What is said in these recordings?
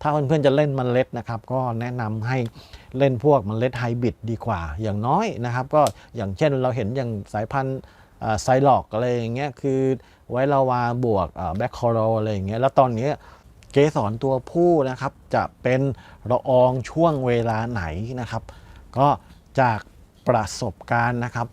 ถ้าเพื่อนๆจะเล่นมเมล็ดนะครับ ก็แนะนำให้เล่นพวกมเมล็ดไฮบริดดีกว่า อย่างน้อยนะครับ ก็อย่างเช่นเราเห็นอย่างสายพันธุ์ไซลอกอะไรอย่างเงี้ยคือไว้ลาวาบวกแบ็คคอรอะไรอย่างเงี้ยแล้วตอนนี้เกสรตัวผู้นะครับ จะเป็นละอองช่วงเวลาไหนนะครับ ก็จากประสบการณ์นะครับ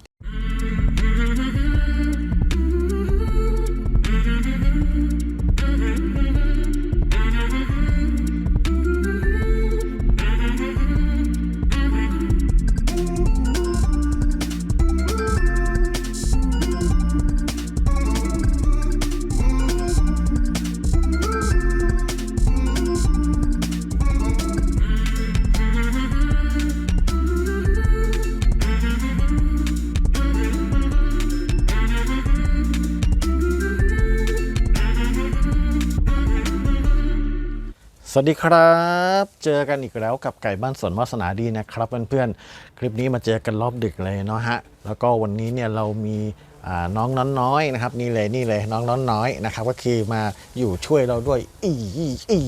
สวัสดีครับ เจอกันอีกแล้วกับไก่บ้านสวนวาสนาดีนะครับเพื่อนๆ คลิปนี้มาเจอกันรอบดึกเลยเนาะฮะ แล้วก็วันนี้เนี่ยเรามีน้องน้อนน้อยนะครับนี่เลยนี่เลยน้องน้อนน้อยนะครับก็คือมาอยู่ช่วยเราด้วยอีอีอี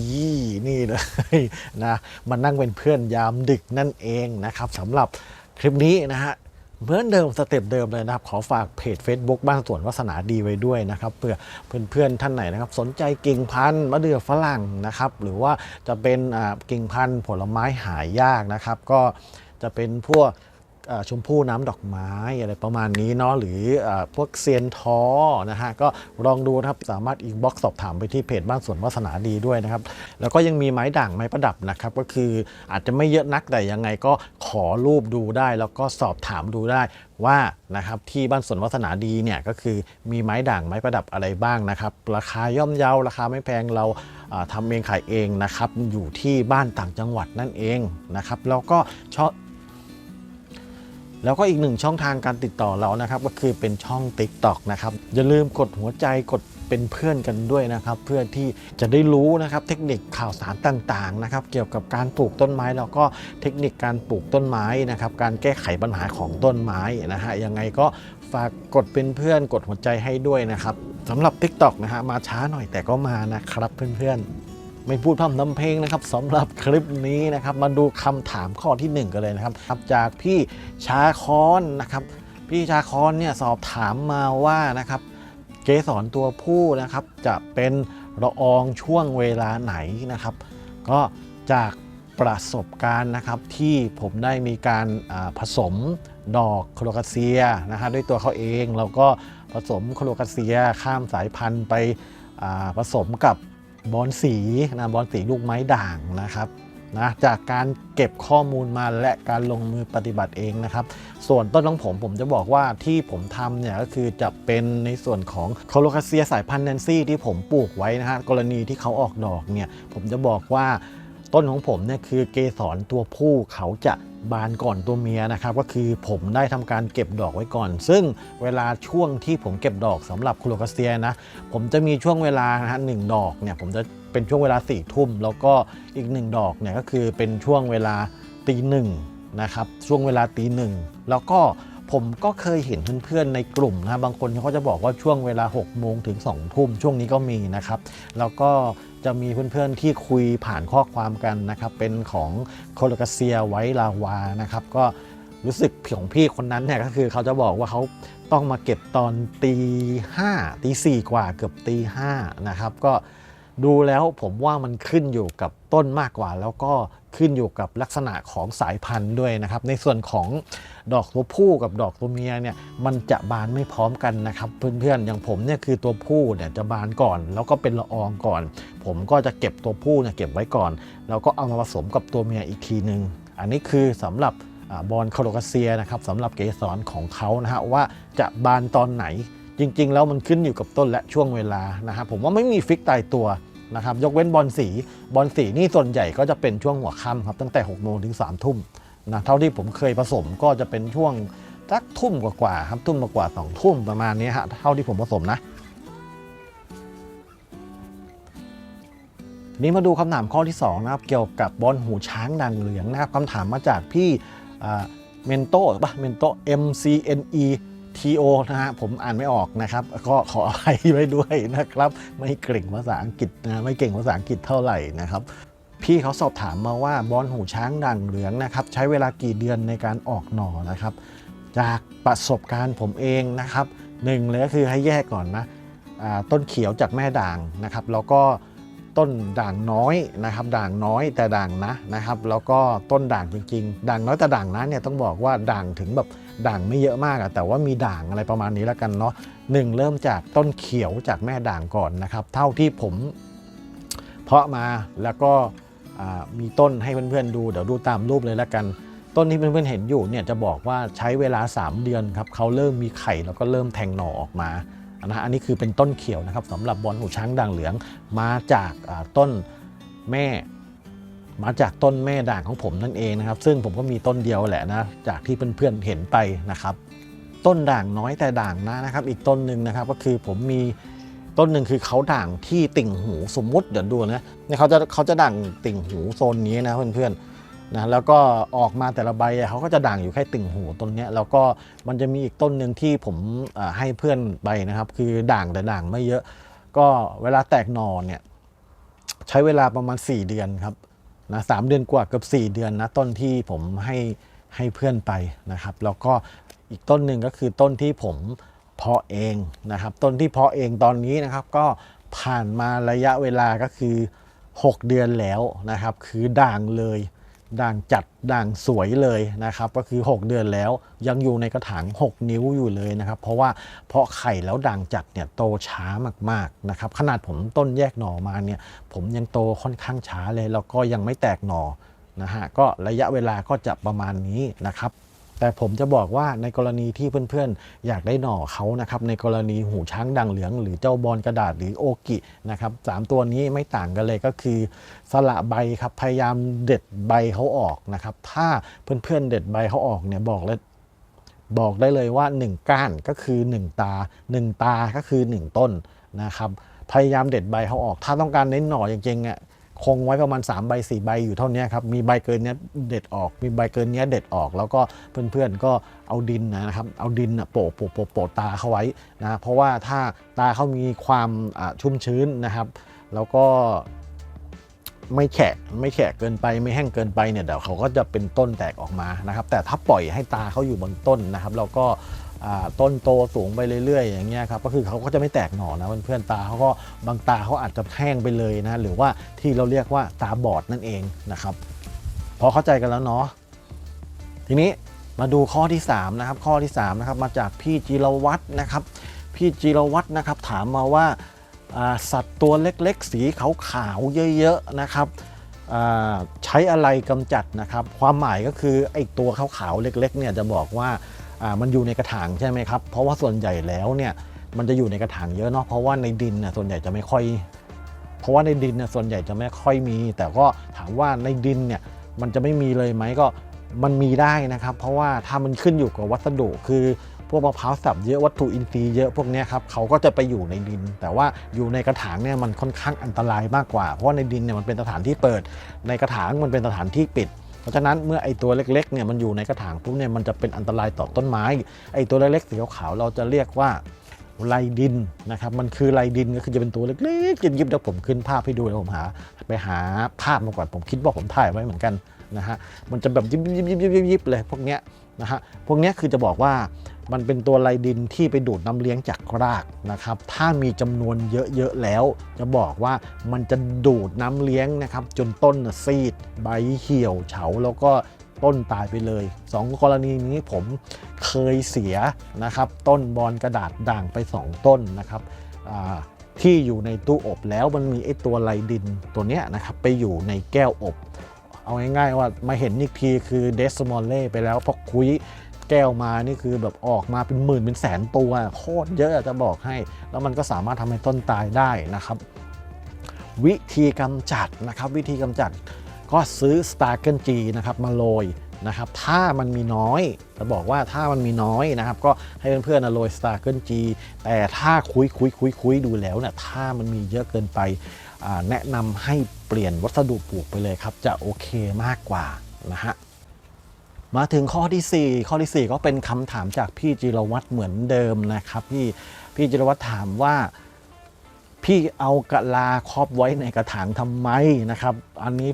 นี่เลยนะมานั่งเป็นเพื่อนยามดึกนั่นเองนะครับสำหรับคลิปนี้นะฮะ เหมือนเดิมสเต็ปเดิมเลยนะครับ ขอฝากเพจ Facebook บ้านสวนวัสนาดีไว้ด้วยนะครับเพื่อเพื่อนๆท่านไหนนะครับ สนใจกิ่งพันธุ์มะเดื่อฝรั่งนะครับ หรือว่าจะเป็นกิ่งพันธุ์ผลไม้หายากนะครับ ก็จะเป็นพวก ชมพู่น้ำดอกไม้อะไรประมาณนี้เนาะหรือพวกเซียนท้อนะฮะก็ลองดูนะครับสามารถอินบ็อกซ์สอบถามไปที่เพจบ้านสวนวาสนาดีด้วยนะครับ แล้วก็ยังมีไม้ด่างไม้ประดับนะครับ ก็คืออาจจะไม่เยอะนักแต่ยังไงก็ขอรูปดูได้ แล้วก็สอบถามดูได้ว่านะครับที่บ้านสวนวัฒนาดีเนี่ยก็คือมีไม้ด่างไม้ประดับอะไรบ้างนะครับ ราคาย่อมเยาราคาไม่แพงเราอ่าทำเองขายเองนะครับอยู่ที่บ้านต่างจังหวัดนั่นเองนะครับแล้วก็ชอบ แล้วก็อีกหนึ่งช่องทางการติดต่อเรานะครับ ก็คือเป็นช่อง TikTok นะครับ อย่าลืมกดหัวใจกดเป็นเพื่อนกันด้วยนะครับ เพื่อที่จะได้รู้นะครับ เทคนิคข่าวสารต่างๆนะครับ เกี่ยวกับการปลูกต้นไม้แล้วก็เทคนิคการปลูกต้นไม้นะครับ การแก้ไขปัญหาของต้นไม้นะฮะยังไงก็ฝากกดเป็นเพื่อนกดหัวใจให้ด้วยนะครับสำหรับ TikTok นะฮะมาช้าหน่อยแต่ก็มานะครับเพื่อนๆ ไม่พูดพร่ำทำเพลงนะครับสำหรับคลิปนี้นะครับ มาดูคำถามข้อที่ 1 กันเลยนะครับจากพี่ชาคอนนะครับ พี่ชาคอนเนี่ยสอบถามมาว่านะครับ เกสรตัวผู้นะครับ จะเป็นละอองช่วงเวลาไหนนะครับ ก็จากประสบการณ์นะครับที่ผมได้มีการผสมดอกโคโลคาเซียนะฮะด้วยตัวเขาเองแล้วก็ผสมโคโลคาเซียข้ามสายพันธุ์ไปผสมกับ บอลสีนะบอลสีลูกไม้ด่างนะครับนะจากการเก็บข้อมูลมาและการลงมือปฏิบัติเองนะครับ ส่วนต้นของผมผมจะบอกว่าที่ผมทำเนี่ยก็คือจะเป็นในส่วนของโคโลคาเซียสายพันธุ์แนนซี่ที่ผมปลูกไว้นะฮะกรณีที่เขาออกดอกเนี่ยผมจะบอกว่า ต้นของผมเนี่ยคือเกสรตัวผู้เขาจะบานก่อนตัวเมียนะครับ ก็คือผมได้ทำการเก็บดอกไว้ก่อน ซึ่งเวลาช่วงที่ผมเก็บดอกสำหรับโคโลคาเซียนะ ผมจะมีช่วงเวลานะฮะหนึ่งดอกเนี่ยผมจะเป็นช่วงเวลา4ี่ทุ่ม แล้วก็อีกหนึ่งดอกเนี่ยก็คือเป็นช่วงเวลาตีหนึ่งนะครับช่วงเวลาตีหนึ่งแล้วก็ผมก็เคยเห็นเพื่อนๆในกลุ่มนะบางคนเขาจะบอกว่าช่วงเวลา6โมงถึง2ทุ่มช่วงนี้ก็มีนะครับ แล้วก็ จะมีเพื่อนๆที่คุยผ่านข้อความกันนะครับ เป็นของโคลกาเซียไว้ลาวานะครับ ก็รู้สึกของพี่คนนั้นเนี่ยก็คือเขาจะบอกว่าเขาต้องมาเก็บตอนตีห้าตีสี่กว่าเกือบตีห้านะครับ ก็ ดูแล้วผมว่ามันขึ้นอยู่กับต้นมากกว่า แล้วก็ขึ้นอยู่กับลักษณะของสายพันธุ์ด้วยนะครับ ในส่วนของดอกตัวผู้กับดอกตัวเมียเนี่ยมันจะบานไม่พร้อมกันนะครับ เพื่อนๆอย่างผมเนี่ยคือตัวผู้เนี่ยจะบานก่อน แล้วก็เป็นละอองก่อน ผมก็จะเก็บตัวผู้เนี่ยเก็บไว้ก่อน แล้วก็เอามาผสมกับตัวเมียอีกทีหนึ่งอันนี้คือสำหรับอบอลคาโลคาเซียนะครับสำหรับเกสรของเขานะฮะว่าจะบานตอนไหนจริง ๆ แล้วมันขึ้นอยู่กับต้นและช่วงเวลานะครับผมว่าไม่มีฟิกตายตัว นะครับยกเว้นบอลสีบอลสีนี่ส่วนใหญ่ก็จะเป็นช่วงหัวค่ำครับตั้งแต่6โมงถึง3ทุ่มนะเท่าที่ผมเคยผสมก็จะเป็นช่วงสักทุ่มกว่าๆครับทุ่มกว่าสองทุ่มประมาณนี้ฮะเท่าที่ผมผสมนะนี่มาดูคำถามข้อที่ 2 นะครับ เกี่ยวกับบอลหูช้างดังเหลืองนะครับคำถามมาจากพี่เมนโต้ปะเมนโต้ M C N E T O นะฮะผมอ่านไม่ออกนะครับ ก็ขออภัยไว้ด้วยนะครับ ไม่เก่งภาษาอังกฤษนะไม่เก่งภาษาอังกฤษเท่าไหร่นะครับพี่เขาสอบถามมาว่าบอลหูช้างด่างเหลืองนะครับ ใช้เวลากี่เดือนในการออกหน่อนะครับ จากประสบการณ์ผมเองนะครับหนึ่งเลยก็คือให้แยกก่อนนะต้นเขียวจากแม่ด่างนะครับ แล้วก็ ต้นด่างน้อยนะครับ ด่างน้อยแต่ด่างนะนะครับ แล้วก็ต้นด่างจริงๆ ด่างน้อยแต่ด่างนะเนี่ยต้องบอกว่าด่างถึงแบบด่างไม่เยอะมากอะแต่ว่ามีด่างอะไรประมาณนี้แล้วกันเนาะหนึ่งเริ่มจากต้นเขียวจากแม่ด่างก่อนนะครับ เท่าที่ผมเพาะมาแล้วก็มีต้นให้เพื่อนๆดูเดี๋ยวดูตามรูปเลยแล้วกัน ต้นที่เพื่อนๆเห็นอยู่เนี่ยจะบอกว่าใช้เวลา 3 เดือนครับเขาเริ่มมีไข่แล้วก็เริ่มแทงหน่อออกมา นะฮะอันนี้คือเป็นต้นเขียวนะครับสำหรับบอลหูช้างด่างเหลืองมาจากต้นแม่ มาจากต้นแม่ด่างของผมนั่นเองนะครับ ซึ่งผมก็มีต้นเดียวแหละนะจากที่เพื่อนๆเห็นไปนะครับ ต้นด่างน้อยแต่ด่างนะนะครับ อีกต้นหนึ่งนะครับก็คือผมมีต้นหนึ่งคือเขาด่างที่ติ่งหูสมมุติเดี๋ยวดูนะเนี่ยเขาจะเขาจะด่างติ่งหูโซนนี้นะเพื่อนๆ นะแล้วก็ออกมาแต่ละใบเขาก็จะด่างอยู่แค่ติ่งหูต้นนี้แล้วก็มันจะมีอีกต้นหนึ่งที่ผมให้เพื่อนไปนะครับ คือด่างแต่ด่างไม่เยอะ ก็เวลาแตกหน่อเนี่ยใช้เวลาประมาณ 4 เดือนครับนะสามเดือนกว่าเกือบ4 เดือนนะต้นที่ผมให้ให้เพื่อนไปนะครับ แล้วก็อีกต้นหนึ่งก็คือต้นที่ผมเพาะเองนะครับ ต้นที่เพาะเองตอนนี้นะครับ ก็ผ่านมาระยะเวลาก็คือ 6 เดือนแล้วนะครับ คือด่างเลย ด่างจัดด่างสวยเลยนะครับก็คือ 6 เดือนแล้วยังอยู่ในกระถาง 6 นิ้วอยู่เลยนะครับเพราะว่าเพาะไข่แล้วด่างจัดเนี่ยโตช้ามากๆนะครับขนาดผมต้นแยกหน่อมาเนี่ยผมยังโตค่อนข้างช้าเลยแล้วก็ยังไม่แตกหน่อนะฮะก็ระยะเวลาก็จะประมาณนี้นะครับ แต่ผมจะบอกว่าในกรณีที่เพื่อนๆ อยากได้หน่อเขานะครับในกรณีหูช้างด่างเหลือง หรือเจ้าบอลกระดาษหรือโอกินะครับสามตัวนี้ไม่ต่างกันเลยก็คือ สละใบครับพยายามเด็ดใบเขาออกนะครับ ถ้าเพื่อนๆเด็ดใบเขาออกเนี่ยบอกเลยบอกได้เลยว่า 1 ก้านก็คือ 1 ตา 1 ตาก็คือ 1 ต้นนะครับพยายามเด็ดใบเขาออก ถ้าต้องการเน้นหน่อจริงๆอะ คงไว้ประมาณ3ใบ4ใบอยู่เท่านี้ครับ มีใบเกินเนี้ยเด็ดออก มีใบเกินเนี้ยเด็ดออก แล้วก็เพื่อนๆก็เอาดินนะครับ เอาดินโปะโปะโปะโปะตาเขาไว้นะ เพราะว่าถ้าตาเขามีความชุ่มชื้นนะครับ แล้วก็ไม่แฉะไม่แฉะเกินไปไม่แห้งเกินไปเนี่ยเดี๋ยวเขาก็จะเป็นต้นแตกออกมานะครับ แต่ถ้าปล่อยให้ตาเขาอยู่บนต้นนะครับแล้วก็ ต้นโตสูงไปเรื่อยๆอย่างเงี้ยครับก็คือเขาก็จะไม่แตกหน่อนะเพื่อนๆตาเขาก็บางตาเขาอาจจะแห้งไปเลยนะหรือว่าที่เราเรียกว่าตาบอดนั่นเองนะครับพอเข้าใจกันแล้วเนาะทีนี้มาดูข้อที่3นะครับข้อที่3นะครับมาจากพี่จิรวัตรนะครับ พี่จิรวัตรนะครับถามมาว่าสัตว์ตัวเล็กๆ สีขาวๆเยอะๆนะครับใช้อะไรกำจัดนะครับ ความหมายก็คือไอ้ตัวขาวๆเล็กๆเนี่ยจะบอกว่า มันอยู่ในกระถางใช่ไหมครับ เพราะว่าส่วนใหญ่แล้วเนี่ยมันจะอยู่ในกระถางเยอะเนาะเพราะว่าในดินน่ยส่วนใหญ่จะไม่ค่อย เพราะว่าในดินน่ยส่วนใหญ่จะไม่ค่อยมี แต่ก็ถามว่าในดินเนี่ยมันจะไม่มีเลยไหมก็มันมีได้นะครับ เพราะว่าถ้ามันขึ้นอยู่กับวัสดุคือพวกมะพร้าวสับเยอะวัตถุอินทรีย์เยอะพวกนี้ครับเขาก็จะไปอยู่ในดิน แต่ว่าอยู่ในกระถางเนี่ยมันค่อนข้างอันตรายมากกว่า เพราะว่าในดินเนี่ยมันเป็นสถานที่เปิด ในกระถางมันเป็นสถานที่ปิด ราะฉะนั้นเมื่อไอตัวเล็กๆเนี่ยมันอยู่ในกระถางปุ๊บเนี่ยมันจะเป็นอันตรายต่อต้นไม้ ไอตัวเล็กๆสีขาวเราจะเรียกว่าไรดินนะครับมันคือไรดินก็คือจะเป็นตัวเล็กๆยิบๆเดี๋ยวผมขึ้นภาพให้ดูแล้วผมหา ไปหาภาพมาก่อนผมคิดว่าผมถ่ายไว้เหมือนกันนะฮะมันจะแบบยิบยิบยิบยิบยิบยิบเลยพวกเนี้ยนะฮะพวกเนี้ยคือจะบอกว่า มันเป็นตัวไรดินที่ไปดูดน้ำเลี้ยงจากรากนะครับ ถ้ามีจำนวนเยอะๆแล้ว จะบอกว่ามันจะดูดน้ำเลี้ยงนะครับ จนต้นซีด ใบเหี่ยวเฉาแล้วก็ต้นตายไปเลยสองกรณีนี้ผมเคยเสียนะครับ ต้นบอลกระดาษด่างไป 2 ต้นนะครับที่อยู่ในตู้อบแล้วมันมีไอ้ตัวไลดินตัวเนี้ยนะครับไปอยู่ในแก้วอบ เอาง่ายๆว่ามาเห็นอีกทีคือเดสมอลเล่ไปแล้วเพราะคุย แก้วมานี่คือแบบออกมาเป็นหมื่นเป็นแสนตัวโคตรเยอะจะบอกให้ แล้วมันก็สามารถทำให้ต้นตายได้นะครับ วิธีกำจัดนะครับวิธีกำจัดก็ซื้อ s t a r g e n G นะครับมาโรยนะครับถ้ามันมีน้อยจะบอกว่าถ้ามันมีน้อยนะครับ ก็ให้เพื่อนๆโรย s t a r g e n G แต่ถ้าคุยคุยคุยคุยดูแล้วเนี่ยถ้ามันมีเยอะเกินไปแนะนำให้เปลี่ยนวัสดุปลูกไปเลยครับ จะโอเคมากกว่านะฮะ มาถึงข้อทีสี่4 ข้อทีสี่ 4 ก็เป็นคำถามจากพี่จิรวัตรเหมือนเดิมนะครับพี่พี่จิรวัตรถามว่าพี่เอากะลาครอบไว้ในกระถางทำไมนะครับ อันนี้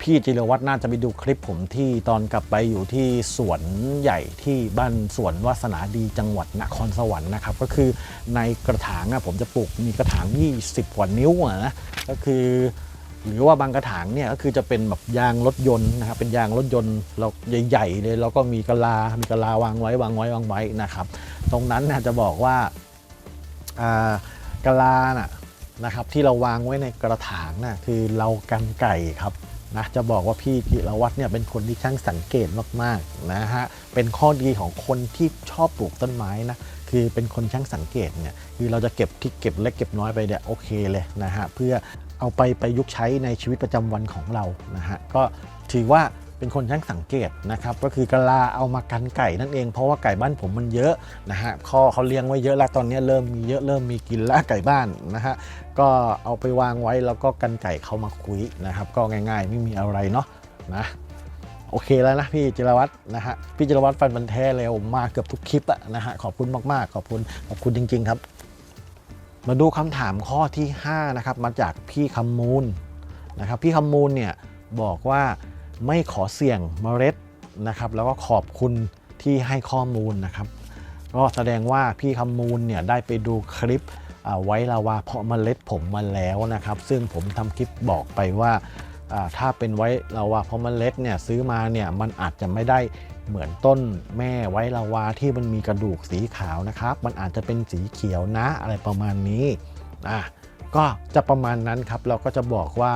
พี่จิรวัตรน่าจะไปดูคลิปผมที่ตอนกลับไปอยู่ที่สวนใหญ่ที่บ้านสวนวาสนาดีจังหวัดนครสวรรค์นะครับ ก็คือในกระถางผมจะปลูกมีกระถาง 20 กว่านิ้วนะก็คือ หรือว่าบางกระถางเนี่ยก็คือจะเป็นแบบยางรถยนต์นะครับเป็นยางรถยนต์เราใหญ่ๆเลยแล้วก็มีกะลา มีกะลาวางไว้วางไว้วางไว้นะครับ ตรงนั้นนะจะบอกว่าากะลานะนะครับที่เราวางไว้ในกระถางน่ะคือเรากันไก่ครับนะจะบอกว่าพี่จิรวัตรเนี่ยเป็นคนที่ช่างสังเกตมากๆนะฮะเป็นข้อดีของคนที่ชอบปลูกต้นไม้นะคือเป็นคนช่างสังเกตเนี่ยคือเราจะเก็บที่เก็บเล็กเก็บน้อยไปเนี่ยโอเคเลยนะฮะเพื่อ เอาไปประยุกต์ใช้ในชีวิตประจำวันของเรานะฮะก็ถือว่าเป็นคนช่างสังเกตนะครับก็คือกะลาเอามากันไก่นั่นเองเพราะว่าไก่บ้านผมมันเยอะนะฮะข้อเขาเลี้ยงไว้เยอะแล้วตอนนี้เริ่มมีเยอะเริ่มมีกินแล้วไก่บ้านนะฮะก็เอาไปวางไว้แล้วก็กันไก่เขามาคุยนะครับก็ง่ายๆ ไม่มีอะไรเนาะนะโอเคแล้วนะพี่จิรวัตรนะฮะพี่จิรวัตรฟันบันแท้เลยผมมาเกือบทุกคลิปอะนะฮะขอบคุณมากๆ ขอบคุณขอบคุณจริง ๆ ครับ มาดูคำถามข้อที่5นะครับมาจากพี่คำมูลนะครับพี่คำมูลเนี่ยบอกว่าไม่ขอเสี่ยงเมล็ดนะครับแล้วก็ขอบคุณที่ให้ข้อมูลนะครับก็แสดงว่าพี่คำมูลเนี่ยได้ไปดูคลิปไว้ลาวาเพาะเมล็ดผมมาแล้วนะครับ ซึ่งผมทำคลิปบอกไปว่า ถ้าเป็นไว้ลาวาเพาะเล็ดเนี่ยซื้อมาเนี่ยมันอาจจะไม่ได้เหมือนต้นแม่ไว้ลาวาที่มันมีกระดูกสีขาวนะครับ มันอาจจะเป็นสีเขียวนะอะไรประมาณนี้อะก็จะประมาณนั้นครับเราก็จะบอกว่า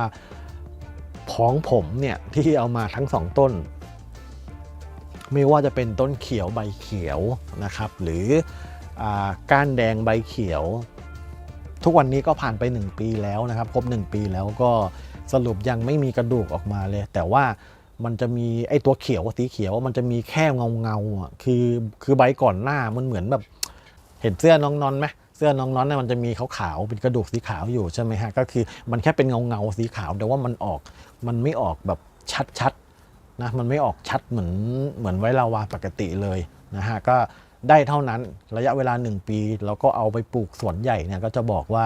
ของผมเนี่ยที่เอามาทั้งสองต้น ไม่ว่าจะเป็นต้นเขียวใบเขียวนะครับ หรืออาก้านแดงใบเขียว ทุกวันนี้ก็ผ่านไป 1 ปีแล้วนะครับ ครบ 1 ปีแล้วก็ สรุปยังไม่มีกระดูกออกมาเลย แต่ว่ามันจะมีไอ้ตัวเขียวสีเขียวมันจะมีแค่เงาเงาอะคือคือใบก่อนหน้ามันเหมือนแบบ เห็นเสื้อน้องนอนไหมเสื้อน้องนอนเนี่ยมันจะมีขาวๆเป็นกระดูกสีขาวอยู่ใช่ไหมฮะก็คือมันแค่เป็นเงาเงาสีขาวแต่ว่ามันออกมันไม่ออกแบบชัดๆนะมันไม่ออกชัดเหมือนเหมือนไวลาวาปกติเลยนะฮะก็ได้เท่านั้นระยะเวลา 1 ปี แล้วก็เอาไปปลูกสวนใหญ่เนี่ยก็จะบอกว่า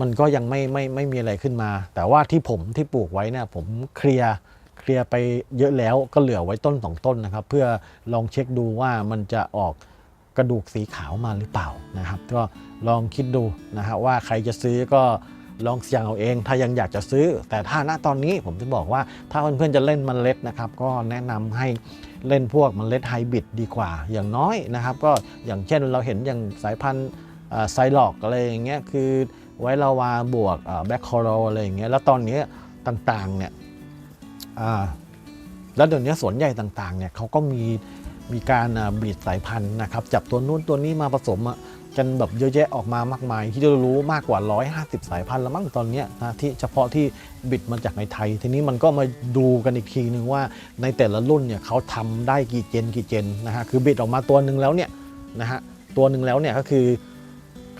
มันก็ยังไม่ไม่ไม่มีอะไรขึ้นมา แต่ว่าที่ผมที่ปลูกไว้เนี่ยผมเคลียร์เคลียร์ไปเยอะแล้วก็เหลือไว้ต้นสองต้นนะครับ เพื่อลองเช็คดูว่ามันจะออกกระดูกสีขาวมาหรือเปล่านะครับ ก็ลองคิดดูนะฮะว่าใครจะซื้อก็ลองเสี่ยงเอาเอง ถ้ายังอยากจะซื้อ แต่ถ้าณตอนนี้ผมจะบอกว่าถ้าเพื่อนๆจะเล่นเมล็ดนะครับ ก็แนะนำให้เล่นพวกเมล็ดไฮบริดดีกว่าอย่างน้อยนะครับ ก็อย่างเช่นเราเห็นอย่างสายพันธุ์ไซลอกอะไรอย่างเงี้ยคือ ไว้ลาวาบวกแบคคอร์อะไรอย่างเงี้ยแล้วตอนนี้ต่างๆเนี่ยแล้วเดี๋ยวนี้สวนใหญ่ต่างๆเนี่ยเขาก็มีมีการบีดสายพันธุ์นะครับจับตัวนู้นตัวนี้มาผสมกันแบบเยอะแยะออกมามากมาย ที่เรารู้มากกว่า 150 สายพันธุ์แล้วมั้งตอนนี้นะที่เฉพาะที่บิดมาจากในไทย ทีนี้มันก็มาดูกันอีกทีนึงว่าในแต่ละรุ่นเนี่ยเขาทำได้กี่เจนกี่เจนนะฮะคือบิดออกมาตัวหนึ่งแล้วเนี่ยนะฮะตัวหนึ่งแล้วเนี่ยก็คือ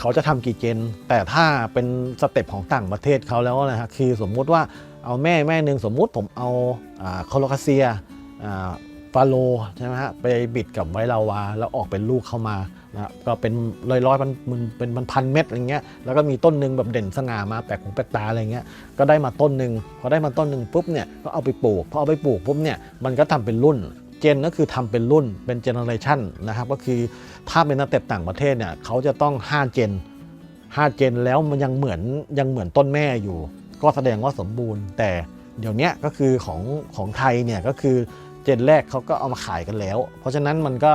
เขาจะทำกี่เจน แต่ถ้าเป็นสเต็ปของต่างประเทศเขาแล้วนะฮะคือสมมุติว่าเอาแม่แม่หนึ่งสมมุติผมเอาโคโลคาเซียฟาโลใช่ไหมฮะไปบิดกับไวลาวา แล้วออกเป็นลูกเข้ามานะก็เป็นร้อยร้อยๆมันมันเป็นมันพันเม็ดอะไรเงี้ยแล้วก็มีต้นหนึ่งแบบเด่นสง่ามาแปลกหูแปลกตาอะไรเงี้ยก็ได้มาต้นหนึ่งพอได้มาต้นหนึ่งปุ๊บเนี่ยก็เอาไปปลูกพอเอาไปปลูกปุ๊บเนี่ยมันก็ทำเป็นรุ่น เจนก็คือทำเป็นรุ่นเป็นเจเนอเรชันนะครับก็คือถ้าเป็นนักเตะต่างประเทศเนี่ยเขาจะต้อง 5 เจน 5 เจนแล้วมันยังเหมือนยังเหมือนต้นแม่อยู่ ก็แสดงว่าสมบูรณ์ แต่เดี๋ยวนี้ก็คือของของไทยเนี่ยก็คือเจนแรกเขาก็เอามาขายกันแล้ว เพราะฉะนั้นมันก็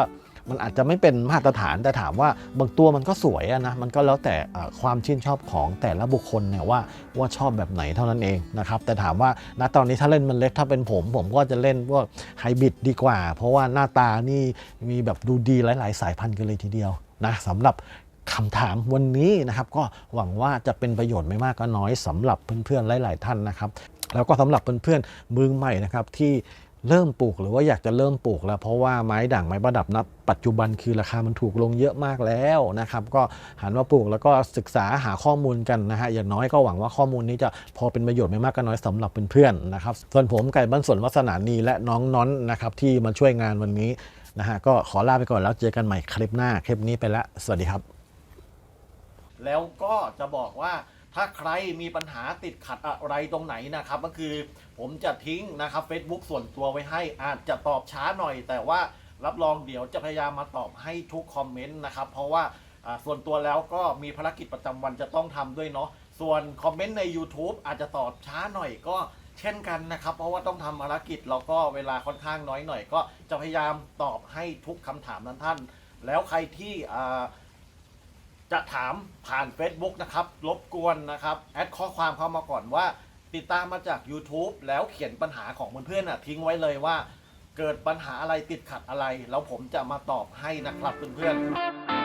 มันอาจจะไม่เป็นมาตรฐานแต่ถามว่าบางตัวมันก็สวยะนะมันก็แล้วแต่ความชื่นชอบของแต่ละบุคคลเนี่ยว่าว่าชอบแบบไหนเท่านั้นเองนะครับแต่ถามว่าณตอนนี้ถ้าเล่นมันเล็กถ้าเป็นผม ผมก็จะเล่นพวกไฮบริดดีกว่า เพราะว่าหน้าตานี่มีแบบดูดีหลาย ๆ สายพันธุ์กันเลยทีเดียวนะสำหรับคำถามวันนี้นะครับ ก็หวังว่าจะเป็นประโยชน์ไม่มากก็น้อยสำหรับเพื่อนๆหลาย ๆ ท่านนะครับ แล้วก็สำหรับเพื่อนๆมือใหม่นะครับที่ เริ่มปลูกหรือว่าอยากจะเริ่มปลูกแล้ว เพราะว่าไม้ด่างไม้ประดับนะปัจจุบันคือราคามันถูกลงเยอะมากแล้วนะครับก็หันมาปลูกแล้วก็ศึกษาหาข้อมูลกันนะฮะอย่างน้อยก็หวังว่าข้อมูลนี้จะพอเป็นประโยชน์ไม่มากก็น้อยสำหรับเพื่อนๆนะครับส่วนผมไก่บ้านสวนวัฒนานีและน้องน้อนนะครับที่มาช่วยงานวันนี้นะฮะก็ขอลาไปก่อนแล้วเจอกันใหม่คลิปหน้าคลิปนี้ไปแล้วสวัสดีครับ แล้วก็จะบอกว่า ถ้าใครมีปัญหาติดขัดอะไรตรงไหนนะครับ ก็คือผมจะทิ้งนะครับ Facebook ส่วนตัวไว้ให้อาจจะตอบช้าหน่อย แต่ว่ารับรองเดี๋ยวจะพยายามมาตอบให้ทุกคอมเมนต์นะครับ เพราะว่าส่วนตัวแล้วก็มีภารกิจประจำวันจะต้องทำด้วยเนาะส่วนคอมเมนต์ใน YouTube อาจจะตอบช้าหน่อยก็เช่นกันนะครับ เพราะว่าต้องทำภารกิจแล้วก็เวลาค่อนข้างน้อยหน่อย ก็จะพยายามตอบให้ทุกคำถามนั้นท่าน แล้วใครที่ จะถามผ่าน Facebook นะครับรบกวนนะครับ แอดข้อความเข้ามาก่อนว่า ติดตามมาจาก YouTube แล้วเขียนปัญหาของเพื่อนๆน่ะทิ้งไว้เลยว่า เกิดปัญหาอะไรติดขัดอะไร แล้วผมจะมาตอบให้นะครับเพื่อนๆ